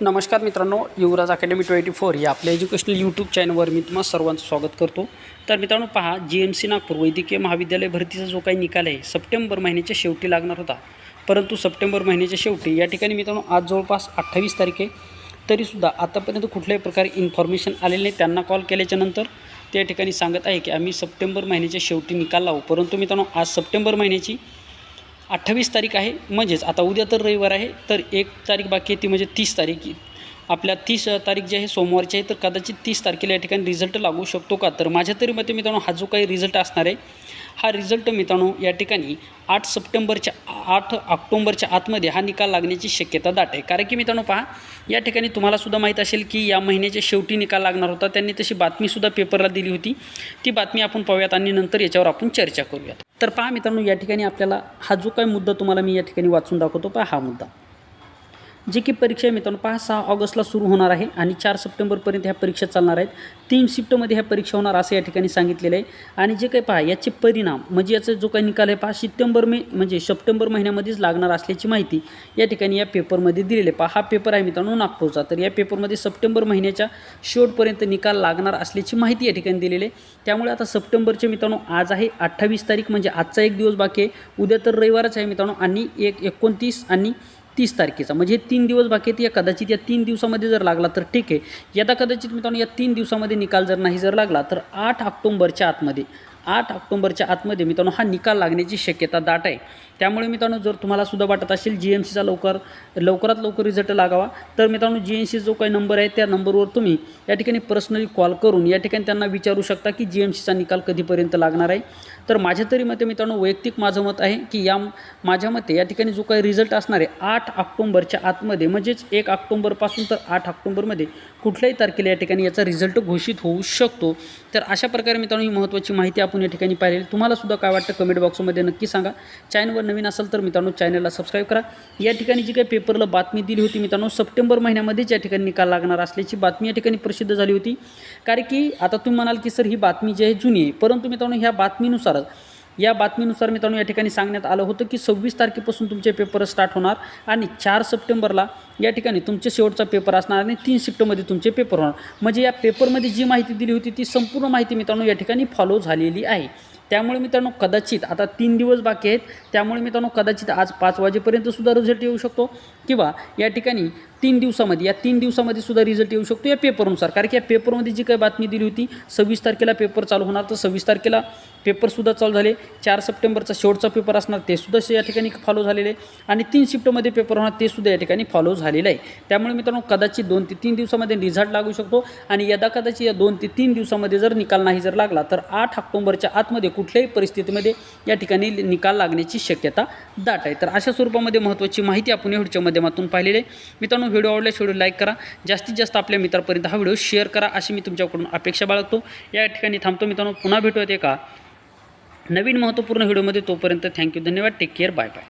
नमस्कार मित्रांनो युवराज academy twenty four या आपल्या एज्युकेशनल यूट्यूब चॅनलवर मी तुम्हाला सर्वांचं स्वागत करतो. तर मित्रांनो पहा जी एम सी नागपूर वैद्यकीय महाविद्यालय भरतीचा जो काही निकाल आहे सप्टेंबर महिन्याच्या शेवटी लागणार होता. परंतु सप्टेंबर महिन्याच्या शेवटी या ठिकाणी मित्रांनो आज जवळपास अठ्ठावीस तारीख आहे. तरीसुद्धा आतापर्यंत कुठल्याही प्रकारे इन्फॉर्मेशन आलेले नाही. त्यांना कॉल केल्याच्यानंतर त्या ठिकाणी सांगत आहे की आम्ही सप्टेंबर महिन्याच्या शेवटी निकाल लावू. परंतु मित्रांनो आज सप्टेंबर महिन्याची अठ्ठावीस तारीख आहे. म्हणजेच आता उद्या तर रविवार आहे. तर एक तारीख बाकी आहे ती म्हणजे तीस तारीख. आपल्या तीस तारीख जी आहे सोमवारची आहे तर कदाचित तीस तारखेला या ठिकाणी रिझल्ट लागू शकतो का? तर माझ्या तरी मते मित्रांनो हा जो काही रिझल्ट असणार आहे हा रिझल्ट मित्रांनो या ठिकाणी आठ सप्टेंबरच्या आठ ऑक्टोंबरच्या आतमध्ये हा निकाल लागण्याची शक्यता दाट आहे. कारण की मित्रांनो पहा या ठिकाणी तुम्हालासुद्धा माहीत असेल की या महिन्याच्या शेवटी निकाल लागणार होता. त्यांनी तशी बातमीसुद्धा पेपरला दिली होती. ती बातमी आपण पाहूयात आणि नंतर याच्यावर आपण चर्चा करूयात. तर पहा मित्रांनो या ठिकाणी आपल्याला हा जो काही मुद्दा तुम्हाला मी या ठिकाणी वाचून दाखवतो पहा हा मुद्दा. जे की परीक्षा आहे मित्रांनो पहा सहा ऑगस्टला सुरू होणार आहे आणि चार सप्टेंबरपर्यंत ह्या परीक्षा चालणार आहेत. तीन शिफ्टमध्ये ह्या परीक्षा होणार असं या ठिकाणी सांगितलेलं आहे. आणि जे काही पहा याचे परिणाम म्हणजे याचा जो काही निकाल आहे पहा सप्टेंबर मे म्हणजे सप्टेंबर महिन्यामध्येच लागणार असल्याची माहिती या ठिकाणी या पेपरमध्ये दिलेली आहे. पहा हा पेपर आहे मित्रांनो नागपूरचा. तर या पेपरमध्ये सप्टेंबर महिन्याच्या शेवटपर्यंत निकाल लागणार असल्याची माहिती या ठिकाणी दिलेली आहे. त्यामुळे आता सप्टेंबरचे मित्रांनो आज आहे अठ्ठावीस तारीख म्हणजे आजचा एक दिवस बाकी आहे. उद्या तर रविवारच आहे मित्रांनो आणि एक एकोणतीस आणि तीस तारखेचा. म्हणजे हे तीन दिवस बाकी आहेत. या कदाचित या तीन दिवसामध्ये जर लागला तर ठीक आहे. यदा कदाचित मित्रांनो या तीन दिवसामध्ये निकाल जर नाही जर लागला तर आठ ऑक्टोंबरच्या आतमध्ये आठ ऑक्टोंबरच्या आतमध्ये मित्रांनो हा निकाल लागण्याची शक्यता दाट आहे. त्यामुळे मित्रांनो जर तुम्हाला सुद्धा वाटत असेल जी एम सीचा लवकर लवकरात लवकर रिझल्ट लागावा तर मित्रांनो जी एम सी जो काही नंबर आहे त्या नंबरवर तुम्ही या ठिकाणी पर्सनली कॉल करून या ठिकाणी त्यांना विचारू शकता की जी एम सीचा निकाल कधीपर्यंत लागणार आहे. तर माझ्या तरी मते मित्रांनो वैयक्तिक माझं मत आहे की या माझ्या मते या ठिकाणी जो काही रिझल्ट असणार आहे आठ ऑक्टोंबरच्या आतमध्ये म्हणजेच एक ऑक्टोंबरपासून तर आठ ऑक्टोंबरमध्ये कुठल्याही तारखेला या ठिकाणी याचा रिझल्ट घोषित होऊ शकतो. तर अशा प्रकारे मित्रांनो ही महत्त्वाची माहिती आपण या ठिकाणी पाहिलेली तुम्हालासुद्धा काय वाटतं कमेंट बॉक्समध्ये नक्की सांगा. चॅनलवर नवीन असेल तर मित्रांनो चॅनलला सबस्क्राईब करा. या ठिकाणी जी काही पेपरला बातमी दिली होती मित्रांनो सप्टेंबर महिन्यामध्येच या ठिकाणी निकाल लागणार असल्याची बातमी या ठिकाणी प्रसिद्ध झाली होती. कारण की आता तुम्ही म्हणाल की सर ही बातमी जी आहे जुनी आहे. परंतु मित्रांनो ह्या बातमीनुसार बातमीनुसारच या बातमीनुसार मित्रांनो या ठिकाणी सांगण्यात आलं होतं की सव्वीस तारखेपासून तुमचे पेपर स्टार्ट होणार आणि चार सप्टेंबरला या ठिकाणी तुमचे शेवटचा पेपर असणार आणि तीन शिफ्टमध्ये तुमचे पेपर होणार. म्हणजे या पेपरमध्ये जी माहिती दिली होती ती संपूर्ण माहिती मित्रांनो या ठिकाणी फॉलो झालेली आहे. त्यामुळे मित्रांनो कदाचित आता तीन दिवस बाकी आहेत. त्यामुळे मित्रांनो कदाचित आज पाच वाजेपर्यंत सुद्धा रिझल्ट येऊ शकतो किंवा या ठिकाणी तीन दिवसामध्ये या तीन दिवसामध्ये सुद्धा रिझल्ट येऊ शकतो या पेपरनुसार कारण की या पेपरमध्ये जी काही बातमी दिली होती सव्वीस तारखेला पेपर चालू होणार. तर सव्वीस तारखेला पेपरसुद्धा चालू झाले. चार सप्टेंबरचा शेवटचा पेपर असणार ते सुद्धा या ठिकाणी फॉलो झालेले आणि तीन शिफ्टमध्ये पेपर होणार ते सुद्धा या ठिकाणी फॉलो झालेलं आहे. त्यामुळे मित्रांनो कदाचित दोन ते तीन दिवसामध्ये रिझल्ट लागू शकतो. आणि यदा कदाचित या दोन ते तीन दिवसामध्ये जर निकाल नाही जर लागला तर आठ ऑक्टोंबरच्या आतमध्ये कुठल्याही परिस्थितीमध्ये या ठिकाणी निकाल लागण्याची शक्यता दाट आहे. तर अशा स्वरूपामध्ये महत्त्वाची माहिती आपण एवढच्या व्हिडिओच्या माध्यमातून पाहिलेली आहे. मित्रांनो व्हिडिओ आवडल्यास व्हिडिओ लाईक करा. जास्तीत जास्त आपल्या मित्रापर्यंत हा व्हिडिओ शेअर करा अशी मी तुमच्याकडून अपेक्षा बाळगतो. या ठिकाणी थांबतो मित्रांनो. पुन्हा भेटूयात एका नवीन महत्त्वपूर्ण व्हिडिओमध्ये तोपर्यंत थँक्यू. धन्यवाद. Take care. Bye bye.